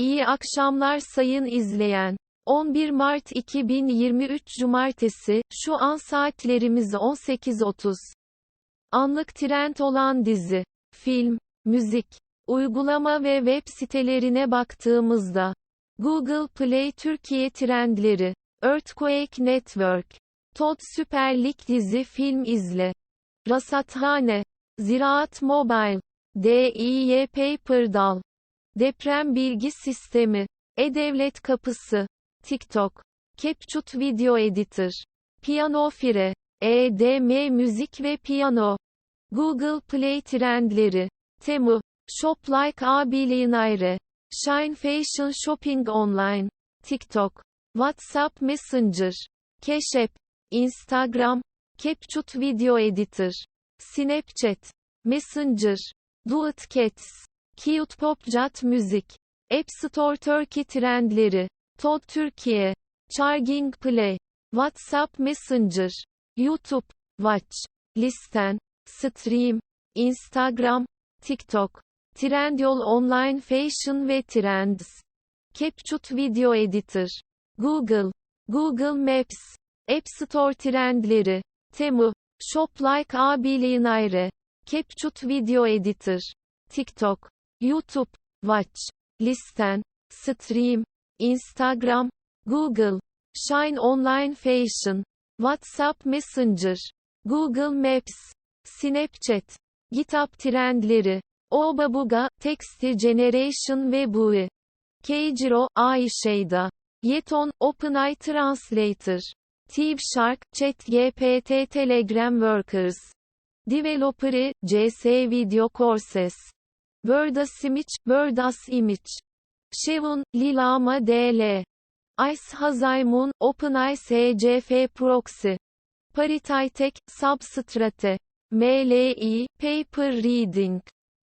İyi akşamlar sayın izleyen. 11 Mart 2023 Cumartesi, şu an saatlerimiz 18.30. Anlık trend olan dizi, film, müzik, uygulama ve web sitelerine baktığımızda, Google Play Türkiye trendleri, Earthquake Network, Todd Süper Lig dizi film izle, Rasathane, Ziraat Mobile, DİY Paperdal, Deprem Bilgi Sistemi, E-Devlet Kapısı, TikTok, CapCut Video Editor, Piyano Fire, EDM Müzik ve Piyano, Google Play Trendleri, Temu, Shop Like A Billionaire, Shine Fashion Shopping Online, TikTok, WhatsApp Messenger, Keşep, Instagram, CapCut Video Editor, Snapchat, Messenger, Duet Cats, Cute Pop Jat Müzik, App Store Turkey Trendleri, Todd Türkiye, Charging Play, WhatsApp Messenger, YouTube, Watch, Listen, Stream, Instagram, TikTok, Trendyol Online Fashion ve Trends, CapCut Video Editor, Google, Google Maps, App Store Trendleri, Temu, Shop Like A Billionaire, CapCut Video Editor, TikTok, YouTube, Watch, Listen, Stream, Instagram, Google, Shine Online Fashion, WhatsApp Messenger, Google Maps, Snapchat, GitHub trendleri, Obabuga, Texti Generation ve Bui. Keijiro, Aişeyda. Yeton, OpenAI Translator. TeamShark, ChatGPT Telegram Workers. Developer'ı, CS Video Courses. Wordas Image, Wordas Image. Shevun, Lilama DL. Ice Hazaymun, OpenAI SCF Proxy. Paritaitek, Substrate. MLI, Paper Reading.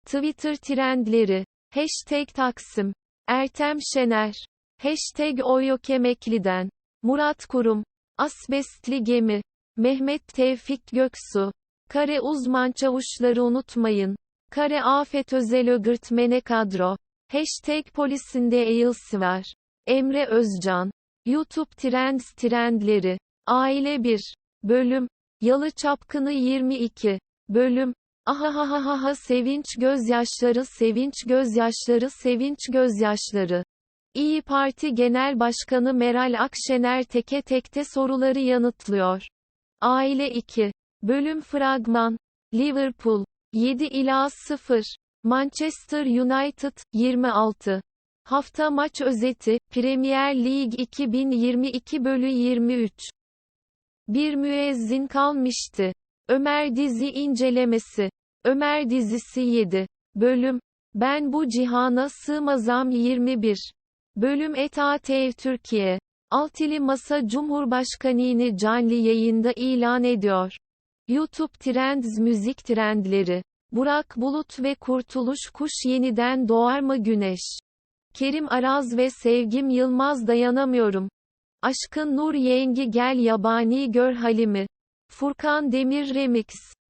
Twitter trendleri. Hashtag Taksim. Ertem Şener. Hashtag Oyokemekli'den. Murat Kurum. Asbestli Gemi. Mehmet Tevfik Göksu. Kare uzman çavuşları unutmayın. Kare Afet Özel Ögürtmene Kadro. Hashtag Polisinde Eylsver. Emre Özcan. YouTube Trends Trendleri. Aile 1. Bölüm. Yalı Çapkını 22. Bölüm. Ahahahaha sevinç gözyaşları sevinç gözyaşları sevinç gözyaşları. İyi Parti Genel Başkanı Meral Akşener teke tekte soruları yanıtlıyor. Aile 2. Bölüm Fragman. Liverpool. 7 ila 0. Manchester United, 26. Hafta maç özeti, Premier Lig 2022 bölü 23. Bir müezzin kalmıştı. Ömer dizi incelemesi. Ömer dizisi 7. Bölüm. Ben bu cihana sığmazam 21. Bölüm ETA-TEV Türkiye. Altili Masa Cumhurbaşkanı'nı canlı yayında ilan ediyor. YouTube Trends Müzik Trendleri. Burak Bulut ve Kurtuluş Kuş yeniden doğar mı güneş? Kerim Araz ve Sevgim Yılmaz dayanamıyorum. Aşkın Nur Yengi gel yabani gör halimi. Furkan Demir Remix.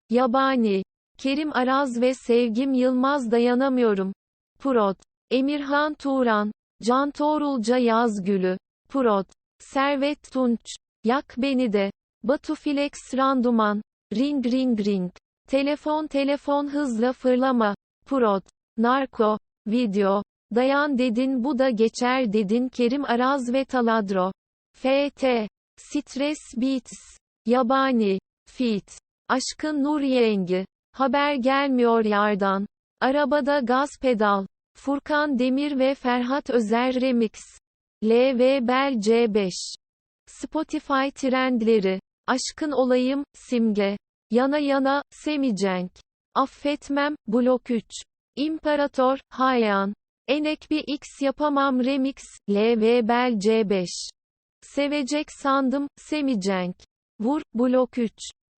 Yabani. Kerim Araz ve Sevgim Yılmaz dayanamıyorum. Prod. Emirhan Turan. Can Toğrulca Yazgülü. Prod. Servet Tunç. Yak beni de. Batu Flex Randuman. Ring ring ring. Telefon telefon hızla fırlama. Prod. Narko. Video. Dayan dedin bu da geçer dedin Kerim Araz ve Taladro. FT. Stres Beats. Yabani. Fit. Aşkın Nur Yengi. Haber gelmiyor yardan. Arabada gaz pedal. Furkan Demir ve Ferhat Özer Remix. LV Bel C5. Spotify trendleri. Aşkın olayım, simge. Yana yana, Semicenk. Affetmem, Blok 3. İmparator, Hayan. Enek bir X yapamam remix, LV Bel C5. Sevecek sandım, Semicenk. Vur, Blok 3.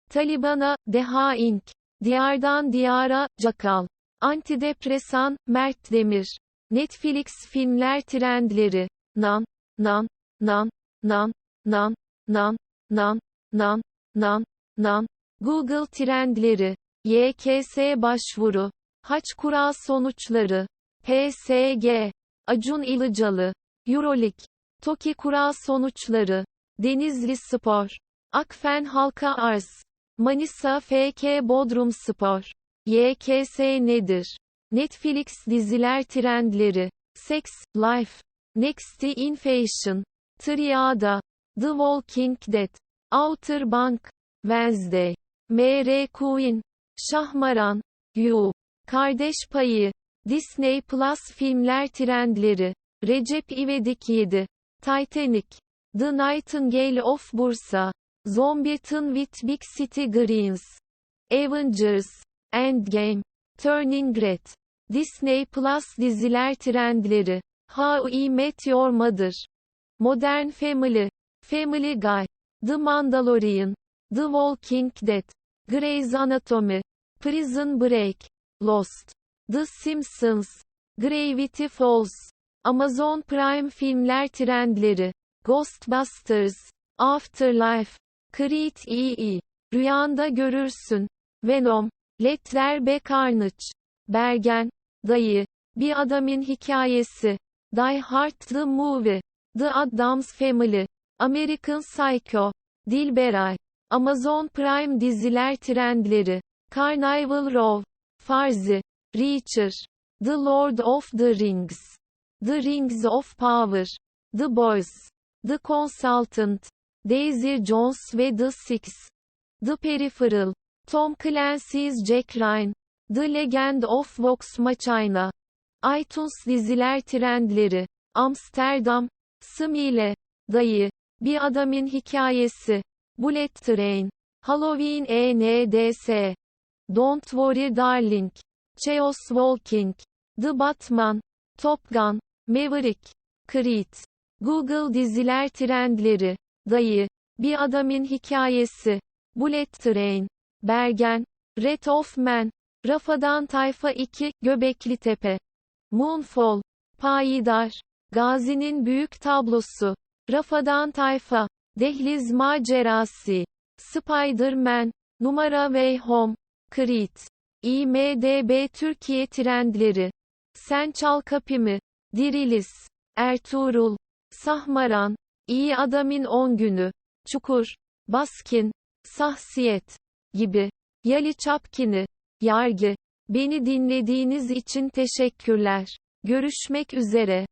Talibana, Deha Inc. Diyardan Diyara, Cakal. Antidepresan, Mert Demir. Netflix filmler trendleri. Nan, nan, nan, nan, nan, nan, nan, nan, nan, nan. Google trendleri. YKS başvuru. Haç kura sonuçları. PSG. Acun Ilıcalı, Euroleague, Toki Kura sonuçları, Denizli Spor, Akfen Halka Arz, Manisa FK Bodrum Spor, YKS nedir? Netflix diziler trendleri, Sex, Life, Next in Fashion, Triada, The Walking Dead, Outer Bank, Wednesday, M.R. Queen, Şahmaran, You, Kardeş Payı, Disney Plus filmler trendleri, Recep İvedik 7, Titanic, The Nightingale of Bursa, Zombiton with Big City Greens, Avengers, Endgame, Turning Red, Disney Plus diziler trendleri, How I Met Your Mother, Modern Family, Family Guy, The Mandalorian, The Walking Dead, Grey's Anatomy, Prison Break, Lost, The Simpsons, Gravity Falls, Amazon Prime filmler trendleri, Ghostbusters, Afterlife, Creed II, Rüyanda Görürsün, Venom, Let There Be Carnage, Bergen, Dayı, Bir Adamın Hikayesi, Die Hard The Movie, The Addams Family, American Psycho, Dilberay, Amazon Prime diziler trendleri, Carnival Row, Farzi, Reacher, The Lord of the Rings, The Rings of Power, The Boys, The Consultant, Daisy Jones ve The Six, The Peripheral, Tom Clancy's Jack Ryan, The Legend of Vox Machina, iTunes diziler trendleri, Amsterdam, Smile, Dayı, Bir Adamın Hikayesi, Bullet Train, Halloween ENDS, Don't Worry Darling, Chaos Walking, The Batman, Top Gun, Maverick, Creed, Google diziler trendleri, Dayı, Bir Adamın Hikayesi, Bullet Train, Bergen, Red of Man, Rafadan Tayfa 2, Göbekli Tepe, Moonfall, Payidar, Gazi'nin Büyük Tablosu, Rafadan Tayfa, Dehliz Macerası, Spider-Man, Numara Way Home, Creed, IMDB Türkiye Trendleri, Sen Çal Kapımı, Dirilis, Ertuğrul, Sahmaran, İyi Adamın 10 Günü, Çukur, Baskin, Sahsiyet. Gibi. Yali Çapkini, Yargı. Beni dinlediğiniz için teşekkürler. Görüşmek üzere.